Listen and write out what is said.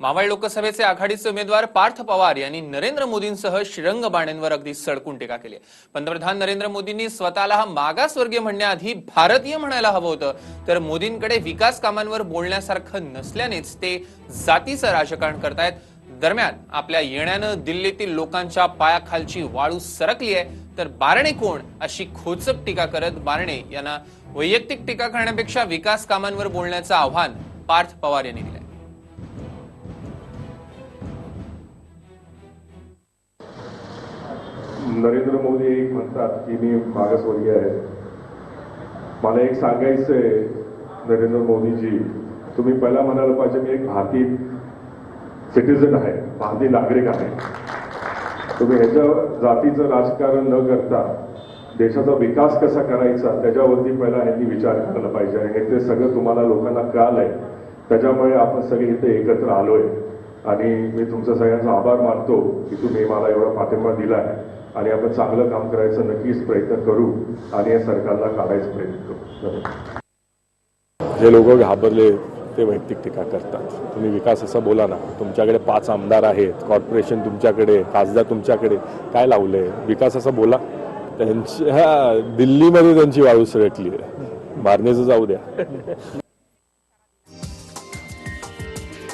मावळ लोकसभेचे आघाडीचे उमेदवार पार्थ पवार यांनी नरेंद्र मोदींसह श्रीरंग बाणेंवर अगदी सडकून टीका केली. आहे. पंतप्रधान नरेंद्र मोदींनी स्वतःला हा मागासवर्गीय म्हणण्याआधी भारतीय म्हणायला हवं होतं. तर मोदींकडे विकास कामांवर बोलण्यासारखं नसल्यानेच ते जातीचं राजकारण करतायत. दरम्यान आपल्या येण्यानं दिल्लीतील लोकांच्या पायाखालची वाळू सरकली आहे तर बारणे कोण अशी खोचक टीका करत बारणे यांना वैयक्तिक टीका करण्यापेक्षा विकास कामांवर बोलण्याचं आव्हान पार्थ पवार यांनी दिलं नरेंद्र मोदी एक म्हणतात की मी मागासवर्गीय आहे. मला एक सांगायचं आहे नरेंद्र मोदीजी तुम्ही पहिला म्हणायला पाहिजे मी एक भारतीय सिटीजन आहे भारतीय नागरिक आहे. तुम्ही ह्याच्या जातीचं राजकारण न करता देशाचा विकास कसा करायचा त्याच्यावरती पहिला ह्यांनी विचार करायला पाहिजे. आणि हे ते सगळं तुम्हाला लोकांना कळालं आहे त्याच्यामुळे आपण सगळे इथे एकत्र आलोय. आणि मी तुमचा सगळ्यांचा आभार मानतो की तुम्ही मला एवढा पाठिंबा दिला आहे आणि आपण चांगलं काम करायचं नक्कीच प्रयत्न करू आणि या सरकारला काढायचा प्रयत्न करू. जे लोक घाबरले ते वैयक्तिक टीका करतात. तुम्ही विकास असा बोला ना तुमच्याकडे पाच आमदार आहेत कॉर्पोरेशन तुमच्याकडे खासदार तुमच्याकडे काय लावले विकास असा बोला. त्यांच्या दिल्लीमध्ये त्यांची वाळू सरकली. आहे मारण्याचं जाऊ द्या.